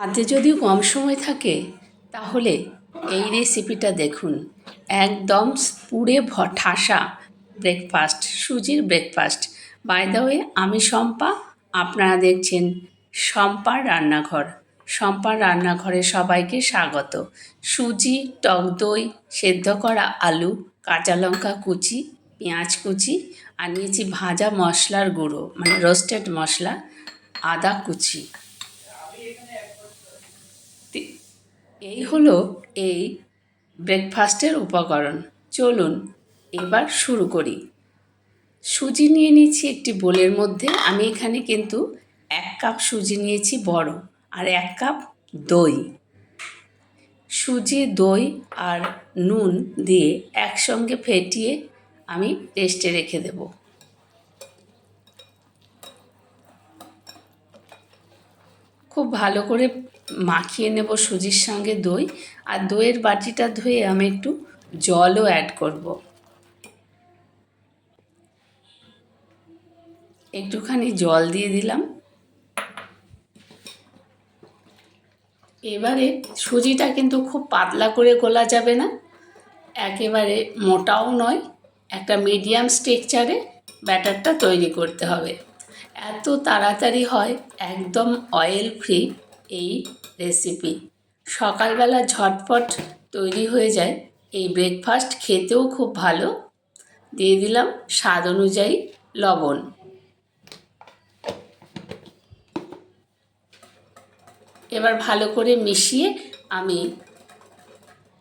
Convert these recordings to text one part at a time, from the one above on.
হাতে যদি কম সময় থাকে, তাহলে এই রেসিপিটা দেখুন। একদম ভ ঠাসা ব্রেকফাস্ট সুজির ব্রেকফাস্ট বাই ওয়ে আমি শম্পা, আপনারা দেখছেন শম্পার রান্নাঘর। শম্পার রান্নাঘরে সবাইকে স্বাগত। সুজি, টক দই, সেদ্ধ করা আলু, কাঁচা লঙ্কা কুচি, পেঁয়াজ কুচি আর নিয়েছি ভাজা মশলার গুঁড়ো মানে রোস্টেড মশলা, আদা কুচি তি- এই হলো এই ব্রেকফাস্টের উপকরণ। চলুন এবার শুরু করি। সুজি নিয়ে নিয়েছি একটি বোলের মধ্যে। আমি এখানে কিন্তু এক কাপ সুজি নিয়েছি বড় আর এক কাপ দই। সুজি, দই আর নুন দিয়ে একসঙ্গে ফেটিয়ে আমি রেস্টে রেখে দেবো। খুব ভালো করে মাখিয়ে নেব সুজির সঙ্গে দই আর দইয়ের বাটিটা ধুয়ে আমি একটু জলও অ্যাড করব। একটুখানি জল দিয়ে দিলাম। এবারে সুজিটা কিন্তু খুব পাতলা করে গোলা যাবে না, একেবারে মোটাও নয়, একটা মিডিয়াম স্ট্রেকচারে ব্যাটারটা তৈরি করতে হবে। এত তাড়াতাড়ি হয়, একদম অয়েল ফ্রি এই রেসিপি সকালবেলা ঝটপট তৈরি হয়ে যায় এই ব্রেকফাস্ট খেতেও খুব ভালো। দিয়ে দিলাম স্বাদ অনুযায়ী লবণ। এবার ভালো করে মিশিয়ে আমি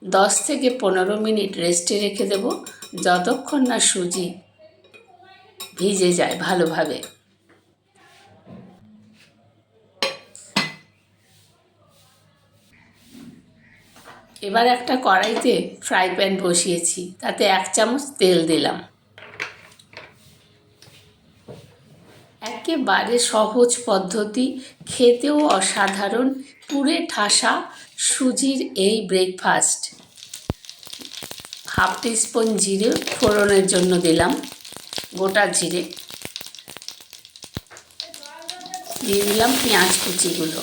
দশ থেকে পনেরো মিনিট রেস্টে রেখে দেব, যতক্ষণ না সুজি ভিজে যায় ভালোভাবে। এবার একটা কড়াইতে ফ্রাই প্যান বসিয়েছি, তাতে এক চামচ তেল দিলাম। একেবারে সহজ পদ্ধতি, খেতেও অসাধারণ, পুরে ঠাসা সুজির এই ব্রেকফাস্ট হাফ টিস্পুন জিরে ফোড়নের জন্য দিলাম, গোটা জিরে। দিয়ে দিলাম পেঁয়াজ কুচিগুলো।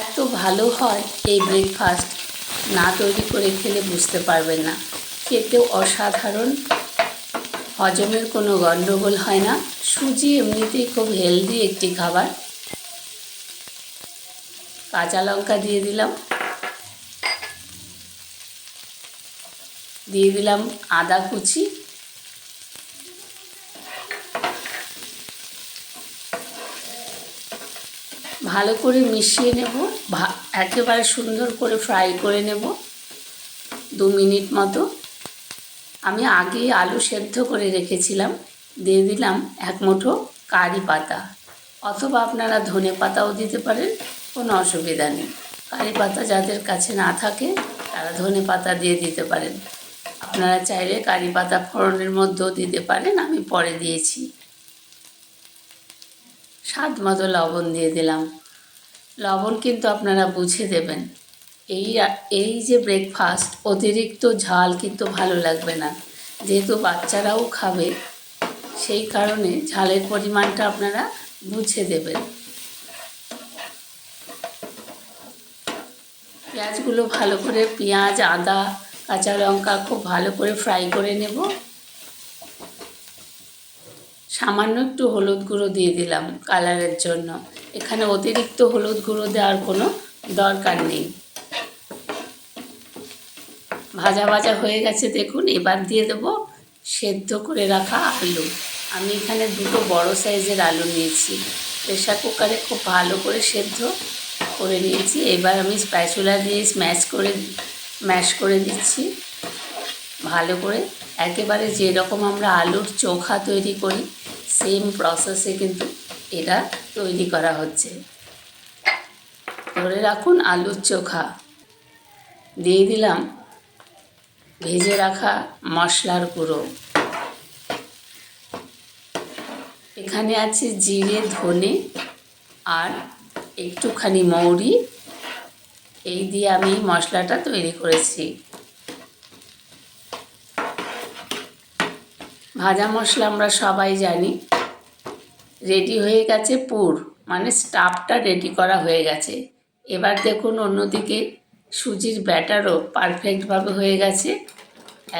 এত ভালো হয় এই ব্রেকফাস্ট না তৈরি করে খেলে বুঝতে পারবেন না। খেতেও অসাধারণ। হজমের কোনো গণ্ডগোল হয় না। সুজি এমনিতেই খুব হেলদি একটি খাবার। কাঁচা লঙ্কা দিয়ে দিলাম। দিয়ে দিলাম আদা কুচি। ভালো করে মিশিয়ে নেব একেবারে সুন্দর করে ফ্রাই করে নেব, দু মিনিট মতো। আমি আগেই আলু সেদ্ধ করে রেখেছিলাম, দিয়ে দিলাম এক মুঠো কারি পাতা। অথবা আপনারা ধনে পাতাও দিতে পারেন, কোনো অসুবিধা নেই। কারি পাতা যাদের কাছে না থাকে, তারা ধনে পাতা দিয়ে দিতে পারেন। আপনারা চাইলে কারি পাতা ফোড়নের মধ্যেও দিতে পারেন, আমি পরে দিয়েছি। স্বাদ মতো লবণ দিয়ে দিলাম। লবণ কিন্তু আপনারা বুঝে দেবেন। এই এই যে ব্রেকফাস্ট অতিরিক্ত ঝাল কিন্তু ভালো লাগবে না। যেহেতু বাচ্চারাও খাবে, সেই কারণে ঝালের পরিমাণটা আপনারা বুঝে দেবেন। পেঁয়াজগুলো ভালো করে, পেঁয়াজ, আদা, কাঁচা লঙ্কা খুব ভালো করে ফ্রাই করে নেব। সামান্য একটু হলুদ গুঁড়ো দিয়ে দিলাম কালারের জন্য। এখানে অতিরিক্ত হলুদ গুঁড়ো দেওয়ার কোনো দরকার নেই। ভাজা ভাজা হয়ে গেছে দেখুন, এবার দিয়ে দেব সেদ্ধ করে রাখা আলু। আমি এখানে দুটো বড় সাইজের আলু নিয়েছি। প্রেশার কুকারে খুব ভালো করে সেদ্ধ করে নিয়েছি। এবার আমি স্প্যাচুলা দিয়ে স্ম্যাশ করে, ম্যাশ করে দিচ্ছি। ভালো করে একেবারে যেরকম আমরা আলুর চোখা তৈরি করি সেম প্রসেসে কিন্তু এটা তৈরি করা হচ্ছে। ধরে রাখুন আলুর চোখা। দিয়ে দিলাম ভেজে রাখা মশলার গুঁড়ো। এখানে আছে জিরে, ধনে আর একটুখানি মৌরি। এই দিয়ে আমি মশলাটা তৈরি করেছি। ভাজা মশলা আমরা সবাই জানি। রেডি হয়ে গেছে পুর মানে স্টাফটা রেডি করা হয়ে গেছে। এবার দেখুন অন্যদিকে সুজির ব্যাটারও পারফেক্টভাবে হয়ে গেছে।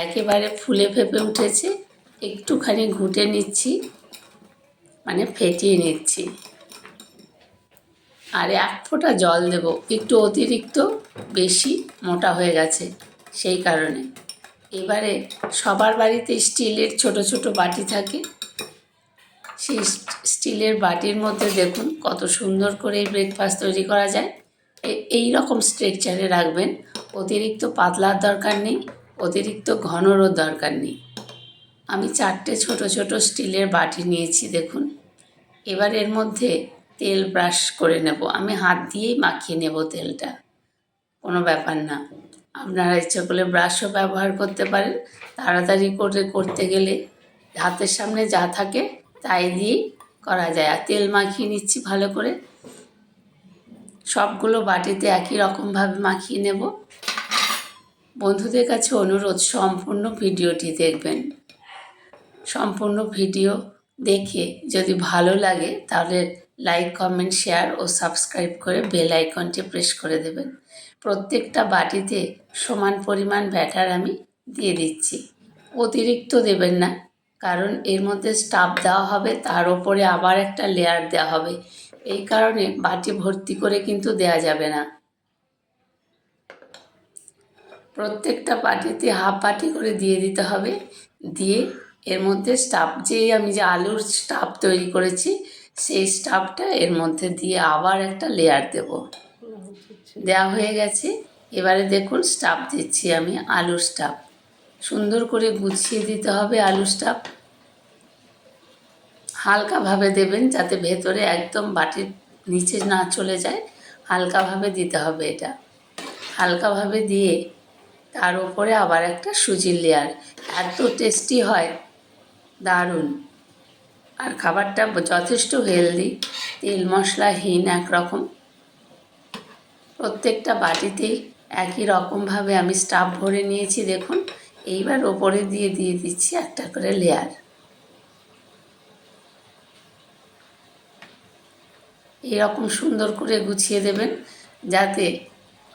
একেবারে ফুলে ফেপে উঠেছে। একটুখানি ঘুটে নিচ্ছি মানে ফেটিয়ে নিচ্ছি। আর এক ফোঁটা জল দেব, একটু অতিরিক্ত বেশি মোটা হয়ে গেছে সেই কারণে। এবারে সবার বাড়িতে স্টিলের ছোট ছোট বাটি থাকে সেই স্টিলের বাটির মধ্যে দেখুন কত সুন্দর করে ব্রেকফাস্ট তৈরি করা যায়। এই রকম স্ট্রেকচারে রাখবেন। অতিরিক্ত পাতলার দরকার নেই, অতিরিক্ত ঘনরও দরকার নেই। আমি চারটে ছোট ছোট স্টিলের বাটি নিয়েছি, দেখুন। এবার এর মধ্যে তেল ব্রাশ করে নেব। আমি হাত দিয়েই মাখিয়ে নেব তেলটা। কোনো ব্যাপার না। আপনারা ইচ্ছা করলে ব্রাশও ব্যবহার করতে পারেন। তাড়াতাড়ি করে করতে গেলে হাতের সামনে যা থাকে তাই দিয়েই করা যায়। আর তেল মাখিয়ে নিচ্ছি ভালো করে। সবগুলো বাটিতে একই রকমভাবে মাখিয়ে নেব। বন্ধুদের কাছে অনুরোধ, সম্পূর্ণ ভিডিওটি দেখবেন। সম্পূর্ণ ভিডিও দেখে যদি ভালো লাগে, তাহলে লাইক, কমেন্ট, শেয়ার ও সাবস্ক্রাইব করে বেল আইকনটি প্রেস করে দেবেন। প্রত্যেকটা বাটিতে সমান পরিমাণ ব্যাটার আমি দিয়ে দিচ্ছি। অতিরিক্ত দেবেন না। কারণ এর মধ্যে স্টাফ দেওয়া হবে, তার ওপরে আবার একটা লেয়ার দেওয়া হবে। এই কারণে বাটি ভর্তি করে কিন্তু দেয়া যাবে না। প্রত্যেকটা বাটিতে হাফ বাটি করে দিয়ে দিতে হবে। দিয়ে এর মধ্যে স্টাফ যেই আমি যে আলুর স্টাফ তৈরি করেছি, সেই স্টাফটা এর মধ্যে দিয়ে আবার একটা লেয়ার দেব। দেওয়া হয়ে গেছে। এবারে দেখুন স্টাফ দিচ্ছি আমি আলুর স্টাফ সুন্দর করে গুছিয়ে দিতে হবে আলু স্টাফ হালকাভাবে দেবেন যাতে ভেতরে একদম বাটির নিচে না চলে যায়। হালকাভাবে দিতে হবে এটা। হালকাভাবে দিয়ে তার উপরে আবার একটা সুজির লেয়ার এত টেস্টি হয়। দারুণ। আর খাবারটা যথেষ্ট হেলদি তেল মশলাহীন একরকম। প্রত্যেকটা বাটিতেই একই রকমভাবে আমি স্টাফ ভরে নিয়েছি, দেখুন। এইবার ওপরে দিয়ে দিয়ে দিচ্ছি একটা করে লেয়ার এরকম সুন্দর করে গুছিয়ে দেবেন যাতে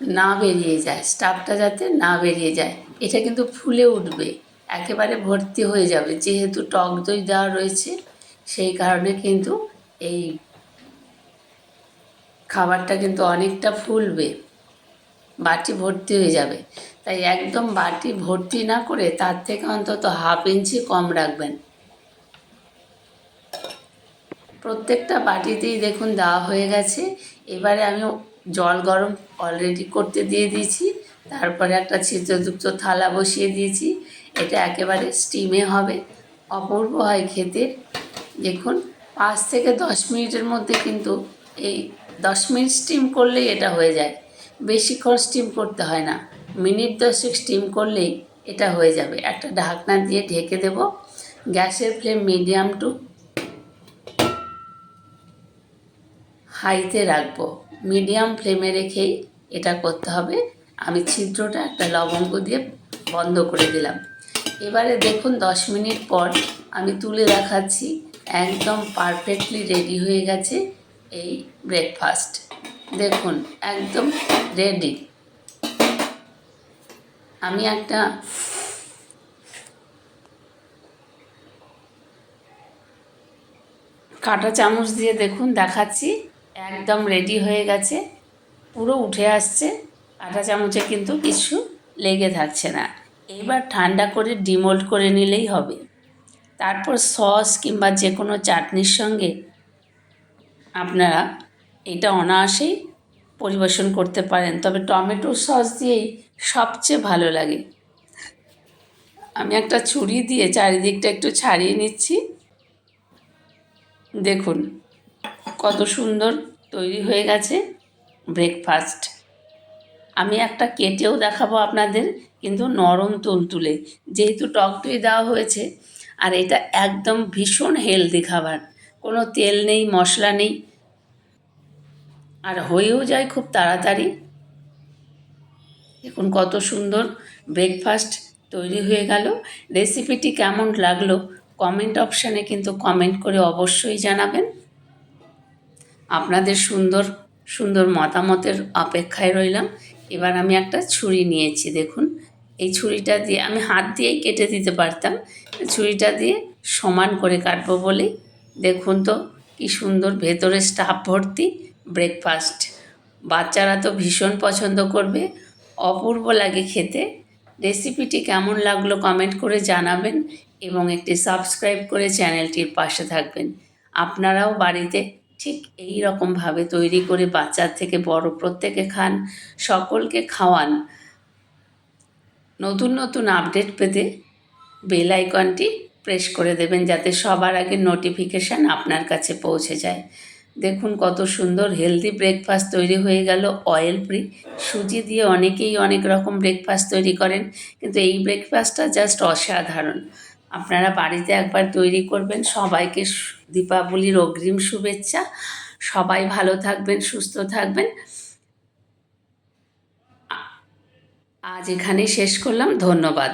না বেরিয়ে যায়, স্টাফটা যাতে না বেরিয়ে যায়। এটা কিন্তু ফুলে উঠবে, একেবারে ভর্তি হয়ে যাবে। যেহেতু টক দই দেওয়া রয়েছে, সেই কারণে কিন্তু এই খাবারটা কিন্তু অনেকটা ফুলবে, বাটি ভর্তি হয়ে যাবে। তাই একদম বাটি ভর্তি না করে তার থেকে অন্তত হাফ ইঞ্চি কম রাখবেন। প্রত্যেকটা বাটিতেই দেখুন দেওয়া হয়ে গেছে। এবারে আমি জল গরম অলরেডি করতে দিয়ে দিয়েছি। তারপরে একটা ছিদ্রযুক্ত থালা বসিয়ে দিয়েছি। এটা একেবারে স্টিমে হবে। অপূর্ব হয় খেতে দেখুন, পাঁচ থেকে দশ মিনিটের মধ্যে কিন্তু এই দশ মিনিট স্টিম করলেই এটা হয়ে যায়। বেশিক্ষণ স্টিম করতে হয় না। মিনিট দশেক স্টিম করলেই এটা হয়ে যাবে। একটা ঢাকনা দিয়ে ঢেকে দেব। গ্যাসের ফ্লেম মিডিয়াম টু হাইতে রাখব। মিডিয়াম ফ্লেমে রেখেই এটা করতে হবে। আমি ছিদ্রটা একটা লবঙ্গ দিয়ে বন্ধ করে দিলাম। এবারে দেখুন, দশ মিনিট পর আমি তুলে দেখাচ্ছি। একদম পারফেক্টলি রেডি হয়ে গেছে এই ব্রেকফাস্ট দেখুন, একদম রেডি আমি একটা কাঁটা চামচ দিয়ে দেখুন, দেখাচ্ছি। একদম রেডি হয়ে গেছে। পুরো উঠে আসছে। কাঁটা চামচে কিন্তু কিছু লেগে থাকছে না। এইবার ঠান্ডা করে ডিমোল্ড করে নিলেই হবে। তারপর সস কিংবা যে কোনো চাটনির সঙ্গে আপনারা এটা অনায়াসেই পরিবেশন করতে পারেন। তবে টমেটো সস দিয়েই সবচেয়ে ভালো লাগে। আমি একটা ছুরি দিয়ে চারিদিকটা একটু ছাড়িয়ে নিচ্ছি। দেখুন, কত সুন্দর তৈরি হয়ে গেছে ব্রেকফাস্ট আমি একটা কেটেও দেখাবো আপনাদের, কিন্তু নরম তুলতুলে। যেহেতু টক দই দেওয়া হয়েছে, আর এটা একদম ভীষণ হেলদি খাবার। কোনো তেল নেই, মশলা নেই। আর হয়েও যায় খুব তাড়াতাড়ি। দেখুন কত সুন্দর ব্রেকফাস্ট তৈরি হয়ে গেল। রেসিপিটি কেমন লাগল কমেন্ট অপশানে কিন্তু কমেন্ট করে অবশ্যই জানাবেন। আপনাদের সুন্দর সুন্দর মতামতের অপেক্ষায় রইলাম। এবার আমি একটা ছুরি নিয়েছি, দেখুন। এই ছুরিটা দিয়ে আমি হাত দিয়েই কেটে দিতে পারতাম। ছুরিটা দিয়ে সমান করে কাটবো বলে দেখুন তো কি সুন্দর ভেতরে স্টাফ ভর্তি ব্রেকফাস্ট বাচ্চারা তো ভীষণ পছন্দ করবে। অপূর্ব লাগে খেতে। রেসিপিটি কেমন লাগল কমেন্ট করে জানাবেন এবং একটি সাবস্ক্রাইব করে চ্যানেলটির পাশে থাকবেন। আপনারাও বাড়িতে ঠিক এই রকমভাবে তৈরি করে বাচ্চার থেকে বড় প্রত্যেকে খান, সকলকে খাওয়ান। নতুন নতুন আপডেট পেতে বেল আইকনটি প্রেস করে দেবেন যাতে সবার আগে নোটিফিকেশান আপনার কাছে পৌঁছে যায়। দেখুন কত সুন্দর হেলদি ব্রেকফাস্ট তৈরি হয়ে গেল অয়েল ফ্রি সুজি দিয়ে অনেকেই অনেক রকম ব্রেকফাস্ট তৈরি করেন, কিন্তু এই ব্রেকফাস্টটা জাস্ট অসাধারণ। আপনারা বাড়িতে একবার তৈরি করবেন। সবাইকে দীপাবলির অগ্রিম শুভেচ্ছা। সবাই ভালো থাকবেন, সুস্থ থাকবেন। আজ এখানেই শেষ করলাম। ধন্যবাদ।